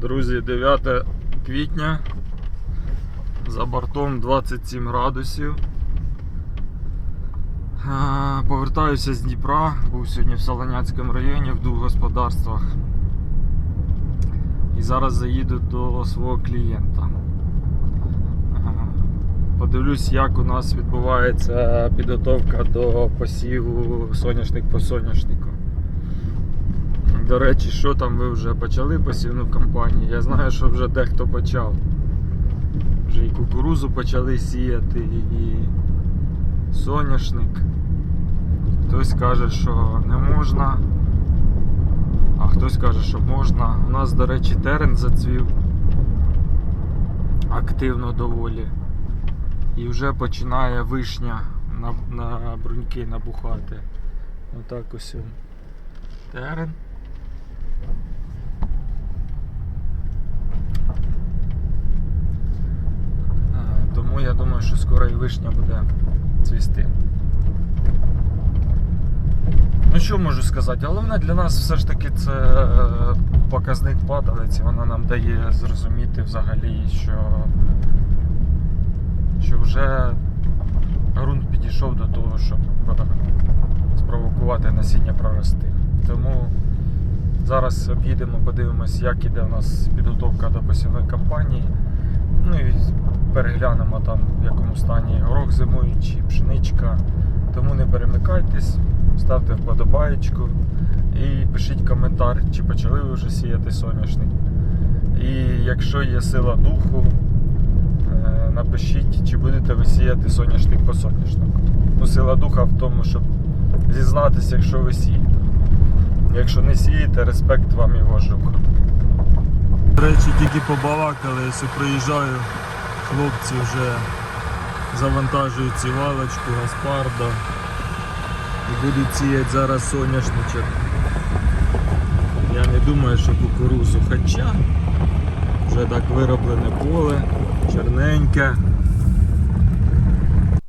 Друзі, 9 квітня. За бортом 27 градусів. Повертаюся з Дніпра. Був сьогодні в Солоняцькому районі в двох господарствах. І зараз заїду до свого клієнта. Подивлюсь, як у нас відбувається підготовка до посіву соняшник по соняшнику. До речі, що там ви вже почали посівну кампанію? Я знаю, що вже дехто почав. Вже і кукурузу почали сіяти, і соняшник. Хтось каже, що не можна, а хтось каже, що можна. У нас, до речі, терен зацвів активно доволі. І вже починає вишня на, на бруньки набухати. Отак ось терен. Е, Тому я думаю, що скоро і вишня буде цвісти. Ну що можу сказати? Головне для нас все ж таки це е, показник падалиці. Вона нам дає зрозуміти взагалі, що, що вже ґрунт підійшов до того, щоб е, спровокувати насіння прорости. Тому зараз об'їдемо, подивимось, як іде у нас підготовка до посівної кампанії. Ну і переглянемо там, в якому стані горох зимуючий, пшеничка. Тому не перемикайтесь, ставте вподобаєчку і пишіть коментар, чи почали ви вже сіяти соняшник. І якщо є сила духу, е, напишіть, чи будете ви сіяти соняшник по соняшнику. Ну, сила духа в тому, щоб зізнатися, якщо ви сієте. Якщо не сієте, респект вам і вожух. До речі, тільки побалакали, якщо приїжджаю, хлопці вже завантажують цівалочку, гаспарда і будуть сіяти зараз соняшничок. Я не думаю, що кукурузу, хоча вже так вироблене поле, чорненьке.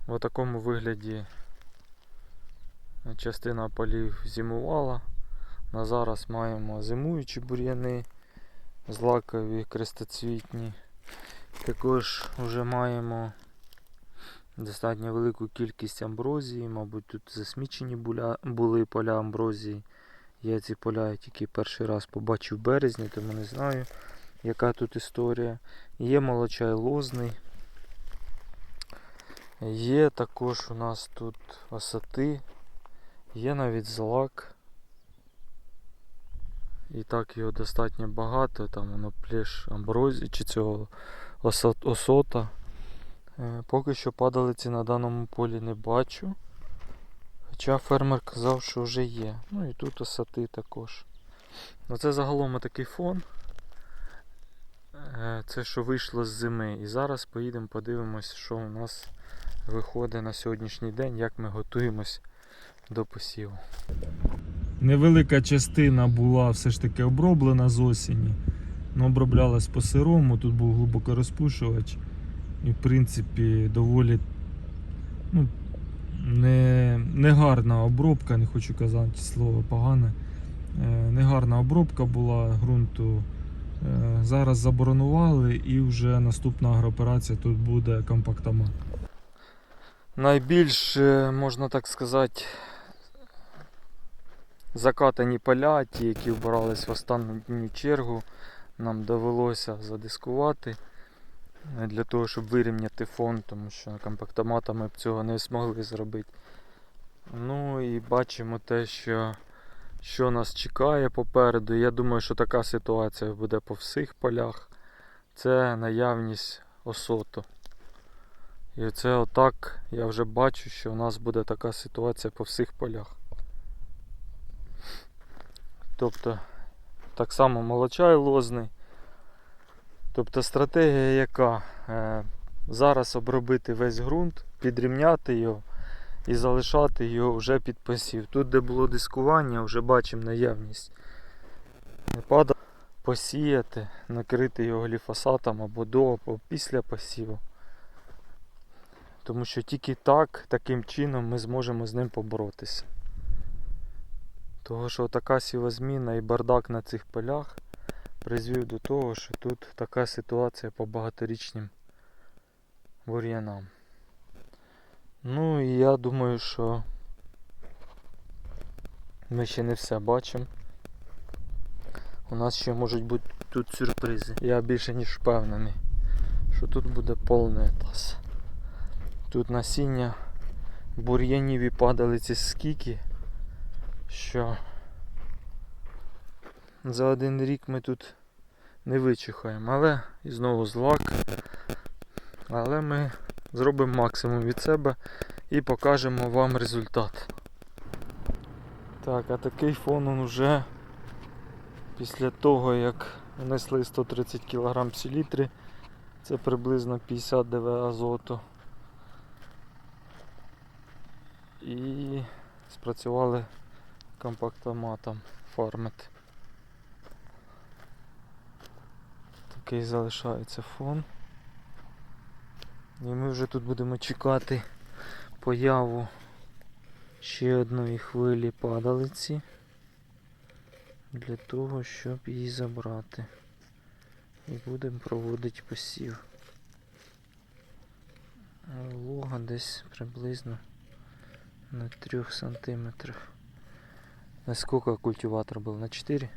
В такому вигляді частина полів зимувала. На зараз маємо зимуючі бур'яни, злакові, крестоцвітні. Також вже маємо достатньо велику кількість амброзії, мабуть, тут засмічені були поля амброзії. Я ці поля тільки перший раз побачив в березні, тому не знаю, яка тут історія. Є молочай лозний. Є також у нас тут осати, є навіть злак. І так його достатньо багато, там воно плеш амброзії чи цього осота. Е, Поки що падалиці на даному полі не бачу. Хоча фермер казав, що вже є. Ну і тут осати також. Ну це загалом такий фон. Е, Це що вийшло з зими. І зараз поїдемо подивимось, що у нас виходить на сьогоднішній день, як ми готуємось до посіву. Невелика частина була все ж таки оброблена з осені. Ну, оброблялась по сирому, тут був глибокорозпушувач. І в принципі доволі ну, не, не гарна обробка, не хочу казати слово погане. Е, Негарна обробка була ґрунту. Е, Зараз заборонували і вже наступна агрооперація тут буде компактомат. Найбільш, е, можна так сказати, закатані поля, ті, які вбирались в останню чергу, нам довелося задискувати е, для того, щоб вирівняти фон, тому що компактоматами б цього не змогли зробити. Ну і бачимо те, що, що нас чекає попереду. Я думаю, що така ситуація буде по всіх полях. Це наявність осоту. І оце отак я вже бачу, що у нас буде така ситуація по всіх полях. Тобто, так само молочай лозний. Тобто стратегія яка? Е, зараз обробити весь ґрунт, підрівняти його і залишати його вже під посів. Тут, де було дискування, вже бачимо наявність. Пада посіяти, накрити його гліфосатом або до, або після посіву. Тому що тільки так, таким чином ми зможемо з ним поборотися. Того що така сівозміна і бардак на цих полях призвів до того, що тут така ситуація по багаторічним бур'янам. Ну і я думаю, що ми ще не все бачимо. У нас ще можуть бути тут сюрпризи. Я більше ніж впевнений, що тут буде повний атас. Тут насіння бур'янів і падалиці скільки, що за один рік ми тут не вичихаємо. Але і знову злак. Але ми зробимо максимум від себе і покажемо вам результат. Так, а такий фон он вже після того, як внесли 130 кг селітри, це приблизно 50 ДВ азоту. І спрацювали компактоматом фармет. Такий залишається фон. І ми вже тут будемо чекати появу ще одної хвилі падалиці для того, щоб її забрати. І будемо проводити посів. Волога десь приблизно на 3 сантиметрах. На сколько культиватор был? На 4?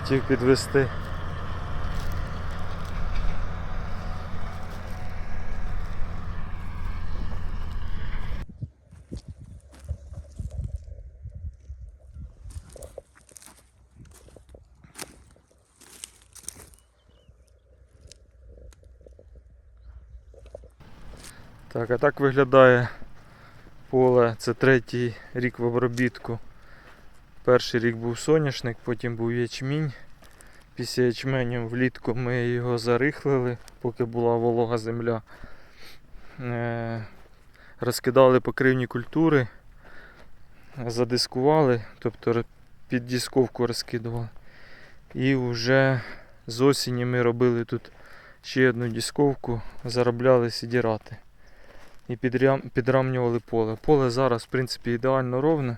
Хотів підвести. Так, а так виглядає поле. Це третій рік в обробітку. Перший рік був соняшник, потім був ячмінь. Після ячменю влітку ми його зарихлили, поки була волога земля. Е, розкидали покривні культури, задискували, тобто під дісковку розкидували. І вже з осені ми робили тут ще одну дісковку, заробляли сідірати. І підрям- підрамнювали поле. Поле зараз, в принципі, ідеально ровне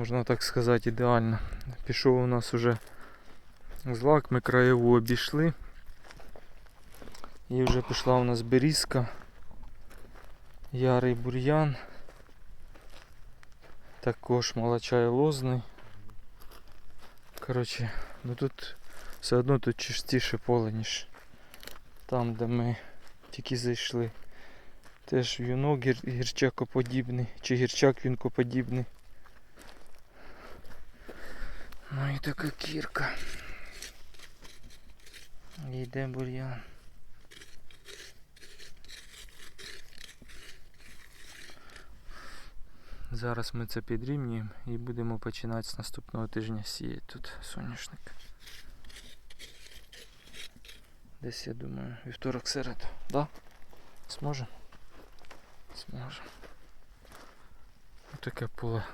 можна так сказати, ідеально. Пішов у нас уже злак, ми краєву обійшли. І вже пішла у нас берізка, ярий бур'ян, також молочай лозний. Коротше, ну тут все одно тут чистіше поле, ніж там, де ми тільки зайшли. Теж в'юнок гір, гірчакоподібний, чи гірчак вінкоподібний. Ну і така кірка. Йде бур'ян. Зараз ми це підрівнюємо і будемо починати з наступного тижня сіяти тут соняшник. Десь я думаю, вівторок середу, да? Зможемо? Зможемо. Таке поле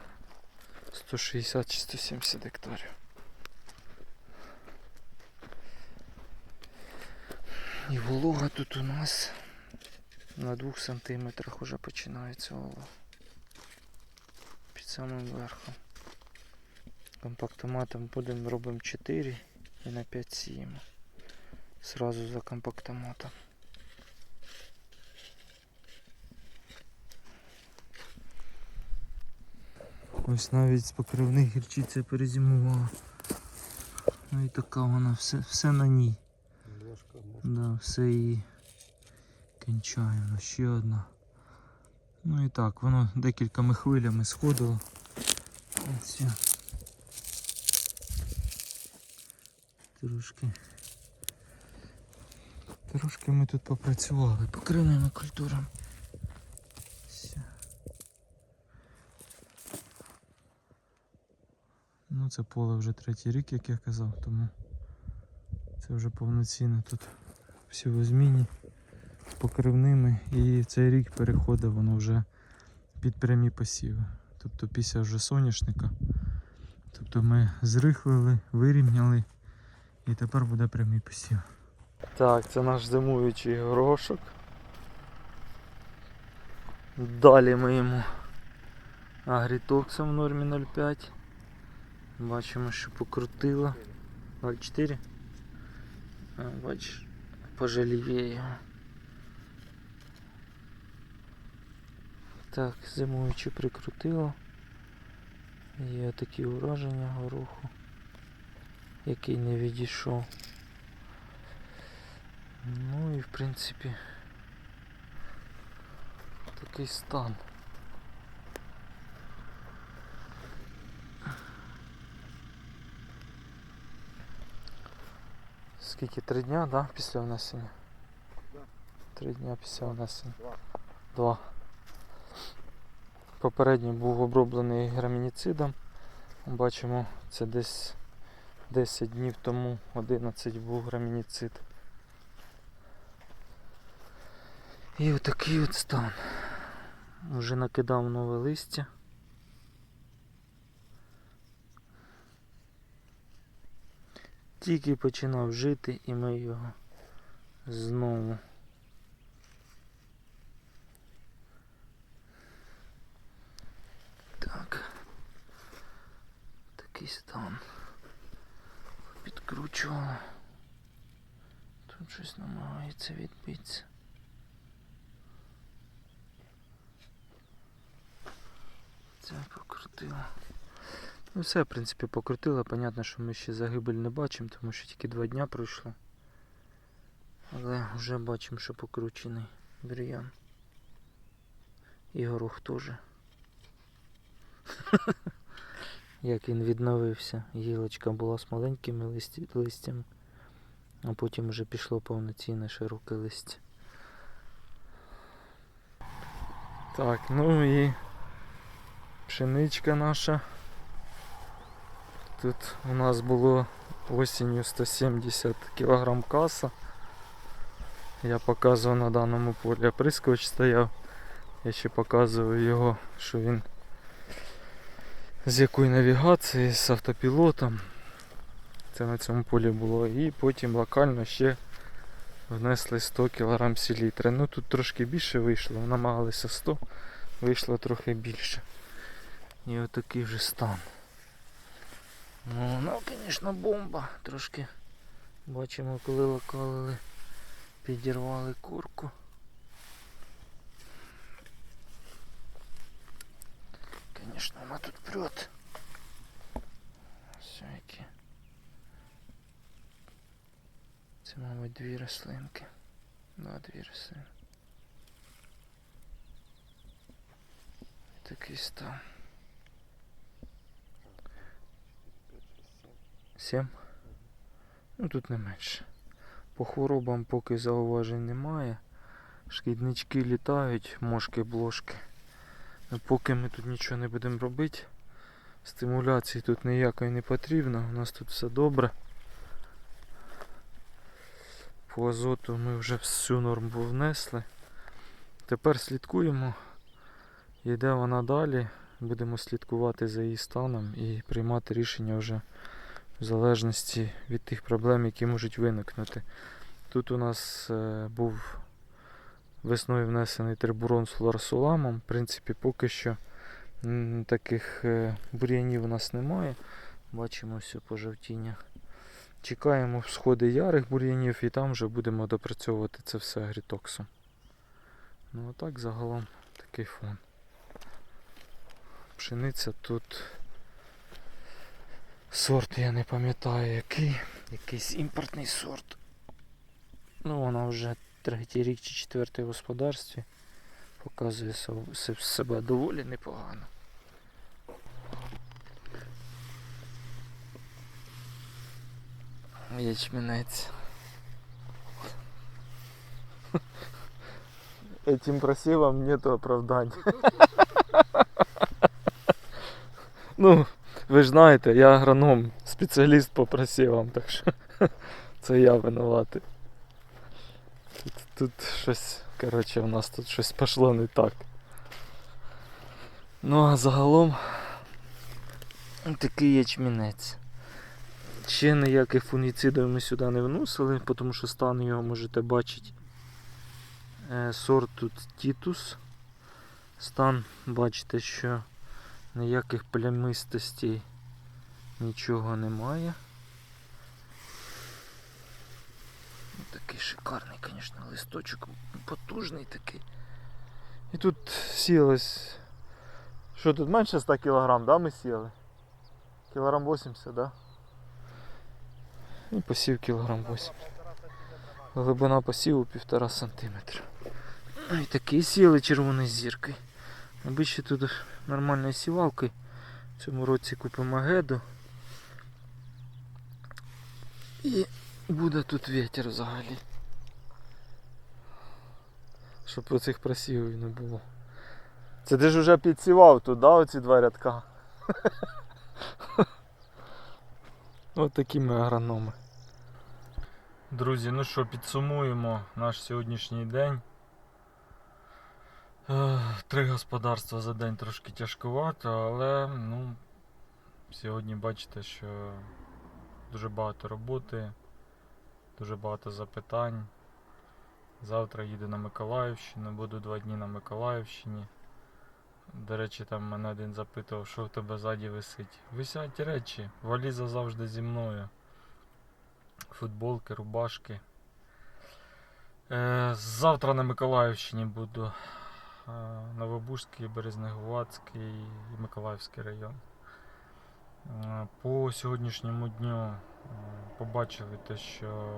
160 чи 170 гектарів. І волога тут у нас на 2 сантиметрах уже починається волога. Під самим верхом. Компактоматом будемо робимо 4 і на 5 сіємо. Сразу за компактоматом. Ось навіть з покривних гірчиця перезимувала. Ну і така вона, все, все на ній. Ложка. Да, все її кінчає. Ну, ще одна. Ну і так, воно декількома хвилями сходило. Ось я. Трошки. Трошки ми тут попрацювали покривними культурами. Все. Ну це поле вже третій рік, як я казав, тому це вже повноцінно тут всі в зміні з покривними і цей рік переходить воно вже під прямі посіви. Тобто після вже соняшника. Тобто ми зрихлили, вирівняли і тепер буде прямий посів. Так, це наш зимуючий горошок. Далі ми йому агрітоксом в нормі 0,5. Бачимо, що покрутило. 0,4. А, бачиш, пожалівє його. Так, зимуючи прикрутило. Є такі ураження гороху, який не відійшов. Ну і в принципі такий стан. Скільки? Три дня, да, після внесення? Три дня після внесення. Два. Попередньо був оброблений грамініцидом. Бачимо, це десь 10 днів тому 11 був грамініцид. І отакий от стан. Уже накидав нове листя. Тільки починав жити і ми його знову. Так. Такий стан. Підкручувало. Тут щось намагається відбитися. Це покрутило. Ну все, в принципі, покрутило. Понятно, що ми ще загибель не бачимо, тому що тільки два дня пройшло. Але вже бачимо, що покручений бур'ян. І горох теж. Як він відновився. Гілочка була з маленькими листями, а потім вже пішло повноцінне широке листя. Так, ну і пшеничка наша. Тут у нас було осінню 170 кг каса. Я показував на даному полі. Прискоч стояв. Я ще показую його, що він з якої навігації, з автопілотом. Це на цьому полі було. І потім локально ще внесли 100 кг селітри. Ну тут трошки більше вийшло, намагалися 100, вийшло трохи більше. І отакий вже стан. Ну, ну воно, звісно, бомба. Трошки бачимо, коли локалили, підірвали курку. Звісно, вона тут прет. Всякі. Це, мабуть, дві рослинки. Два-дві рослини. Такий став. 7. Ну тут не менше. По хворобам поки зауважень немає. Шкіднички літають, мошки, блошки. Но поки ми тут нічого не будемо робити, стимуляції тут ніякої не потрібно, у нас тут все добре. По азоту ми вже всю норму внесли. Тепер слідкуємо, йде вона далі, будемо слідкувати за її станом і приймати рішення вже в залежності від тих проблем, які можуть виникнути. Тут у нас е, був весною внесений трибурон з флоросоламом. В принципі, поки що таких е, бур'янів у нас немає. Бачимо все пожовтіння. Чекаємо сходи ярих бур'янів і там вже будемо допрацьовувати це все агрітоксом. Ну а так загалом такий фон. Пшениця тут сорт я не пам'ятаю який. Якийсь імпортний сорт. Ну вона вже третій рік чи четвертий в господарстві. Показує себе доволі непогано. Ячмінець. Этим просевом нету оправдань. ну, ви ж знаєте, я агроном, спеціаліст по просівам, так що це я винуватий. Тут, тут щось, коротше, у нас тут щось пішло не так. Ну а загалом такий ячмінець. Ще ніяких фунгіцидів ми сюди не вносили, тому що стан його можете бачити. Е, Сорт тут Тітус. Стан, бачите, що ніяких плямистостей нічого немає. Такий шикарний, звісно, листочок потужний такий. І тут сілось. Що тут менше 100 кг, да, ми сіли? Кілограм 80, да? І посів кілограм 80. Глибина посіву півтора сантиметра. Ну і такі сіли червоною зіркою. Обично тут нормальною сівалкою. В цьому році купимо геду. І буде тут вітер взагалі. Щоб оцих просівів не було. Це ти ж вже підсівав тут, да, оці два рядка? Ось такі ми агрономи. Друзі, ну що, підсумуємо наш сьогоднішній день. Три господарства за день трошки тяжкувато, але ну, сьогодні бачите, що дуже багато роботи, дуже багато запитань. Завтра їду на Миколаївщину, буду два дні на Миколаївщині. До речі, там мене один запитував, що в тебе ззаді висить. Висять речі, валіза завжди зі мною. Футболки, рубашки. Е, завтра на Миколаївщині буду. Е, Новобужський, Березнегуватський і Миколаївський район. Е, По сьогоднішньому дню е, побачили те, що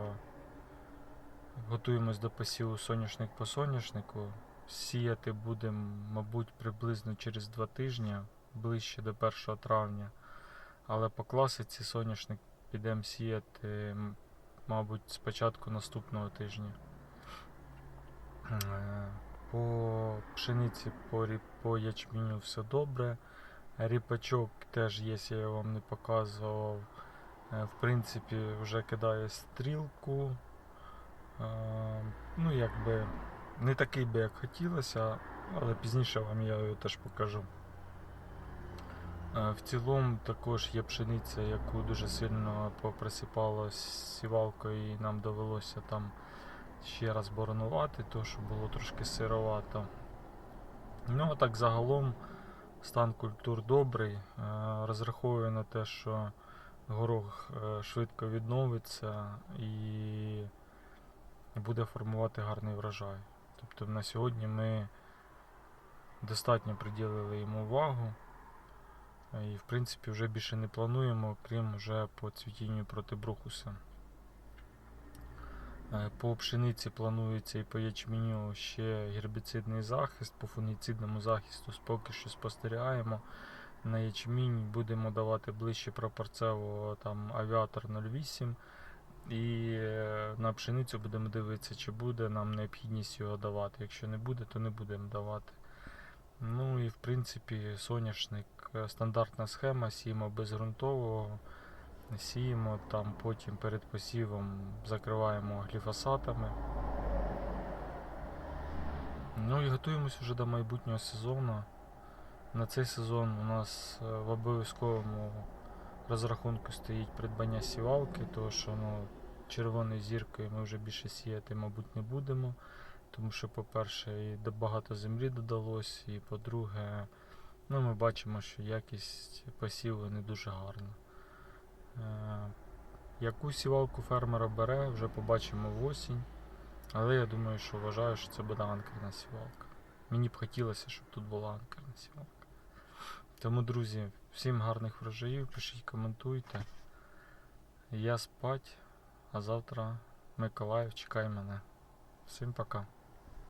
готуємось до посіву соняшник по соняшнику. Сіяти будемо, мабуть, приблизно через два тижні, ближче до 1 травня. Але по класиці соняшник підемо сіяти, мабуть, з початку наступного тижня. По пшениці, по, по ячменю все добре. Ріпачок теж є, я вам не показував. Е, В принципі, вже кидає стрілку. Е, Ну, якби не такий би, як хотілося, але пізніше вам я його теж покажу. Е, В цілому також є пшениця, яку дуже сильно поприсипало сівалкою, і нам довелося там ще раз боронувати, тому що було трошки сировато. Ну, а так загалом стан культур добрий. Е, Розраховую на те, що горох е, швидко відновиться і буде формувати гарний врожай. Тобто на сьогодні ми достатньо приділили йому увагу. Е, І в принципі вже більше не плануємо, крім вже по цвітінню проти брухуса. Е, По пшениці планується і по ячменю ще гербіцидний захист, по фунгіцидному захисту поки що спостерігаємо. На ячмінь будемо давати ближче пропорцево там авіатор 08. І е, на пшеницю будемо дивитися, чи буде нам необхідність його давати. Якщо не буде, то не будемо давати. Ну і в принципі соняшник е, стандартна схема, сіємо безґрунтового, сіємо там потім перед посівом закриваємо гліфосатами. Ну і готуємось вже до майбутнього сезону. На цей сезон у нас е, в обов'язковому розрахунку стоїть придбання сівалки, тому що ну, червоною зіркою ми вже більше сіяти, мабуть, не будемо. Тому що, по-перше, і багато землі додалось, і по-друге, ну, ми бачимо, що якість посіву не дуже гарна. Е, яку сівалку фермера бере, вже побачимо в осінь. Але я думаю, що вважаю, що це буде анкерна сівалка. Мені б хотілося, щоб тут була анкерна сівалка. Тому, друзі, всім гарних врожаїв, пишіть, коментуйте. Я спать, а завтра Миколаїв чекай мене. Всім пока.